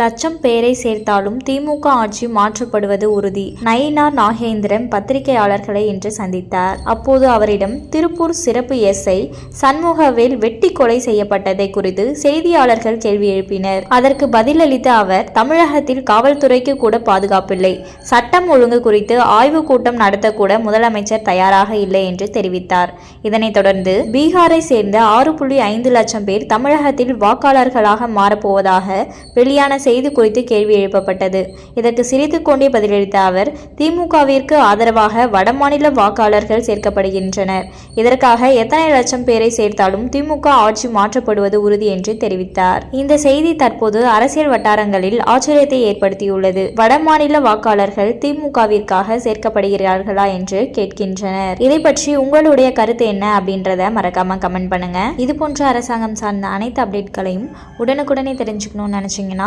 லட்சம் பேரை சேர்த்தாலும் திமுக ஆட்சி மாற்றப்படுவது உறுதி. நயினார் நாகேந்திரன் பத்திரிகையாளர்களை இன்று சந்தித்தார். அப்போது அவரிடம் திருப்பூர் சிறப்பு எஸ்ஐ சண்முகவேல் வெட்டி கொலை செய்யப்பட்டதை குறித்து செய்தியாளர்கள் கேள்வி எழுப்பினர். அதற்கு பதிலளித்த அவர் தமிழகத்தில் காவல்துறைக்கு கூட பாதுகாப்பில்லை. சட்டம் ஒழுங்கு குறித்து ஆய்வு கூட்டம் நடத்தக்கூட முதலமைச்சர் தயாராக இல்லை என்று தெரிவித்தார். இதனைத் தொடர்ந்து பீகாரை சேர்ந்த ஆறு புள்ளி ஐந்து லட்சம் பேர் தமிழகத்தில் வாக்காளர்களாக மாறப்போவதாக வெளியான செய்தி குறித்து கேள்வி எழுப்பப்பட்டது. இதற்கு சிரித்துக் கொண்டே பதிலளித்த அவர் திமுகவிற்கு ஆதரவாக வடமாநில வாக்காளர்கள் சேர்க்கப்படுகின்றனர். இதற்காக எத்தனை லட்சம் பேரை சேர்த்தாலும் திமுக ஆட்சி மாற்றப்படுவது உறுதி என்று தெரிவித்தார். இந்த செய்தி தற்போது அரசியல் வட்டாரங்களில் ஆச்சரியத்தை ஏற்படுத்தியுள்ளது. வடமாநில வாக்காளர்கள் திமுகவிற்காக சேர்க்கப்படுகிறார்களா என்று கேட்கின்றனர். இதை பற்றி உங்களுடைய கருத்து என்ன அப்படின்றத மறக்காம கமெண்ட் பண்ணுங்க. இது போன்ற அரசாங்கம் சார்ந்த அனைத்து அப்டேட்களையும் உடனுக்குடனே தெரிஞ்சுக்கணும்னு நினைச்சீங்கன்னா